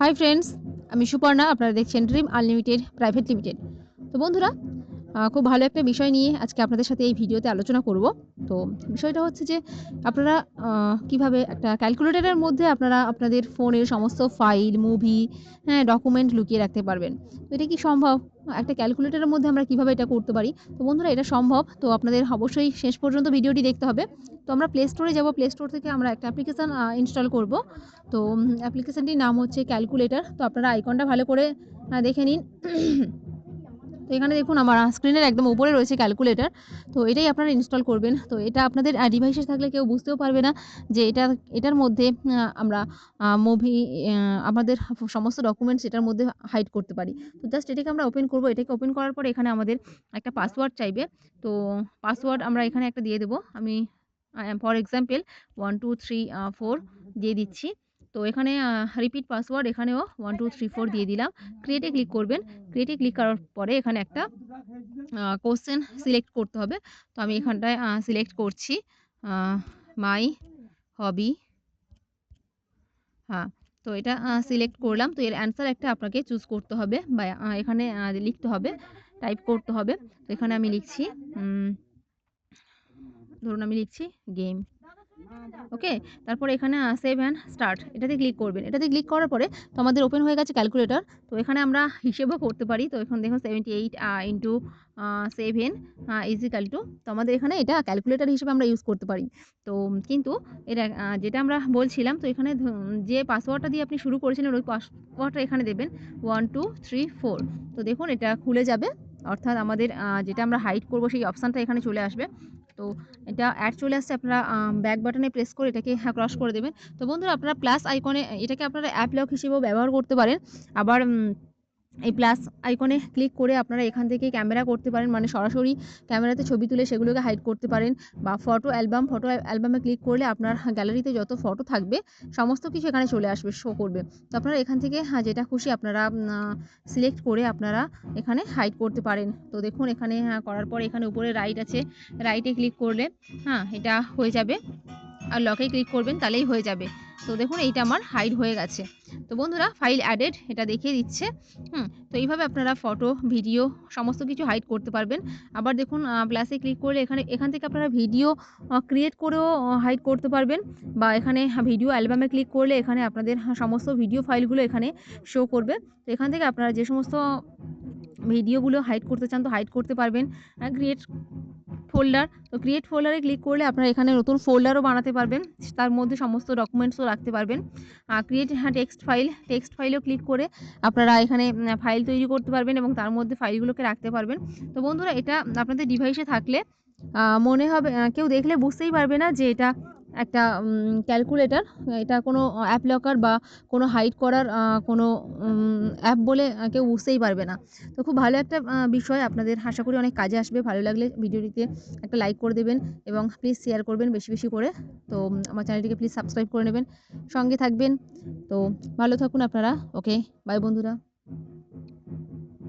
Hi friends আমি সুপর্ণা আপনারা দেখছেন ড্রিম আনলিমিটেড প্রাইভেট লিমিটেড তো বন্ধুরা খুব ভালো একটা বিষয় নিয়ে আজকে আপনাদের সাথে এই ভিডিওতে আলোচনা করব। তো বিষয়টা হচ্ছে যে আপনারা কীভাবে একটা ক্যালকুলেটরের মধ্যে আপনারা আপনাদের ফোনের সমস্ত ফাইল, মুভি হ্যাঁ ডকুমেন্ট লুকিয়ে রাখতে পারবেন। তো এটা কি সম্ভব? একটা ক্যালকুলেটরের মধ্যে আমরা কীভাবে এটা করতে পারি? তো বন্ধুরা, এটা সম্ভব। তো আপনাদের অবশ্যই শেষ পর্যন্ত ভিডিওটি দেখতে হবে। তো আমরা প্লে স্টোরে যাব। প্লে স্টোর থেকে আমরা একটা অ্যাপ্লিকেশান ইনস্টল করব। তো অ্যাপ্লিকেশানটির নাম হচ্ছে ক্যালকুলেটর তো আপনারা আইকনটা ভালো করে দেখে নিন। তো এখানে দেখুন আমার স্ক্রিনের একদম উপরে রয়েছে ক্যালকুলেটর তো এটাই আপনারা ইনস্টল করবেন। তো এটা আপনাদের ডিভাইসে থাকলে কেউ বুঝতেও পারবে না যে এটা, এটার মধ্যে আমরা মুভি আমাদের সমস্ত ডকুমেন্টস এটার মধ্যে হাইড করতে পারি। তো জাস্ট এটাকে আমরা ওপেন করব। এটাকে ওপেন করার পর এখানে আমাদের একটা পাসওয়ার্ড চাইবে। তো পাসওয়ার্ড আমরা এখানে একটা দিয়ে দেবো। আমি for example one two three four দিয়ে দিচ্ছি। তো এখানে রিপিট পাসওয়ার্ড এখানেও ওয়ান টু থ্রি ফোর দিয়ে দিলাম। ক্রিয়েটে ক্লিক করবেন। ক্রিয়েটে ক্লিক করার পরে এখানে একটা কোশ্চেন সিলেক্ট করতে হবে। তো আমি এখানটায় সিলেক্ট করছি। মাই হবি হ্যাঁ তো এটা সিলেক্ট করলাম। তো এর অ্যান্সার একটা আপনাকে চুজ করতে হবে বা এখানে লিখতে হবে টাইপ করতে হবে। তো এখানে আমি লিখছি ধরুন আমি লিখছি গেম ওকে তারপরে এখানে সেভ অ্যান্ড স্টার্ট এটাতে ক্লিক করবেন। এটাতে ক্লিক করার পরে তো আমাদের ওপেন হয়ে গেছে ক্যালকুলেটর তো এখানে আমরা হিসেবও করতে পারি। তো এখন দেখুন seventy eight into seven is equal two তো আমাদের এখানে এটা ক্যালকুলেটর হিসেবে আমরা ইউজ করতে পারি। তো, কিন্তু এটা যেটা আমরা বলছিলাম, তো এখানে যে পাসওয়ার্ডটা দিয়ে আপনি শুরু করেছিলেন, ওই পাসওয়ার্ডটা এখানে দেবেন। ওয়ান টু থ্রি ফোর তো দেখুন, এটা খুলে যাবে। অর্থাৎ আমাদের যেটা আমরা হাইড করব, সেই অপশানটা এখানে চলে আসবে। তো এটা অ্যাড চলে আসছে, আপনারা ব্যাক বাটনে প্রেস করে এটাকে হ্যাঁ ক্রস করে দেবেন। তো বন্ধুরা, আপনারা প্লাস আইকনে এটাকে আপনারা অ্যাপ লক হিসেবেও ব্যবহার করতে পারেন। আবার এই প্লাস আইকনে ক্লিক করে আপনারা এখান থেকে ক্যামেরা করতে পারেন। মানে সরাসরি ক্যামেরাতে ছবি তুলে সেগুলোকে হাইড করতে পারেন বা ফটো অ্যালবাম ফটো অ্যালবামে ক্লিক করলে আপনার গ্যালারিতে যত ফটো থাকবে সমস্ত কিছু এখানে চলে আসবে শো করবে। তো আপনারা এখান থেকে হ্যাঁ, যেটা খুশি আপনারা সিলেক্ট করে আপনারা এখানে হাইড করতে পারেন। তো দেখুন এখানে হ্যাঁ করার পর এখানে উপরে রাইট আছে। রাইটে ক্লিক করলে হ্যাঁ এটা হয়ে যাবে। আর লকে ক্লিক করবেন তাহলেই হয়ে যাবে। তো দেখুন এইটা আমার হাইড হয়ে গেছে। তো বন্ধুরা ফাইল অ্যাডেড এটা দেখিয়ে দিচ্ছে। হুম, তো এইভাবে আপনারা ফটো ভিডিও সমস্ত কিছু হাইড করতে পারবেন। আবার দেখুন প্লাসে ক্লিক করলে এখানে, এখান থেকে আপনারা ভিডিও ক্রিয়েট করেও হাইড করতে পারবেন। বা এখানে ভিডিও অ্যালবামে ক্লিক করলে এখানে আপনাদের সমস্ত ভিডিও ফাইলগুলো এখানে শো করবে। তো এখান থেকে আপনারা যে সমস্ত ভিডিওগুলো হাইড করতে চান তো হাইড করতে পারবেন। ক্রিয়েট ফোল্ডার তো ক্রিয়েট ফোল্ডারে ক্লিক করলে আপনারা এখানে নতুন ফোল্ডারও বানাতে পারবেন। তার মধ্যে সমস্ত ডকুমেন্টসও রাখতে পারবেন। ক্রিয়েট হ্যাঁ টেক্সট ফাইল টেক্সট ফাইলেও ক্লিক করে আপনারা এখানে ফাইল তৈরি করতে পারবেন এবং তার মধ্যে ফাইলগুলোকে রাখতে পারবেন। তো বন্ধুরা, এটা আপনাদের ডিভাইসে থাকলে মনে হবে কেউ দেখলে বুঝতেই পারবে না যে এটা একটা ক্যালকুলেটর এটা কোনো অ্যাপ লকার বা কোনো হাইড করার কোনো অ্যাপ বলে কেউ বুঝতেই পারবে না। তো খুব ভালো একটা বিষয় আপনাদের, আশা করি অনেক কাজে আসবে। ভালো লাগলে ভিডিওটিতে একটা লাইক করে দেবেন এবং প্লিজ শেয়ার করবেন বেশি বেশি করে। তো আমার চ্যানেলটিকে প্লিজ সাবস্ক্রাইব করে নেবেন। সঙ্গে থাকবেন। তো, ভালো থাকুন আপনারা। ওকে বাই বন্ধুরা।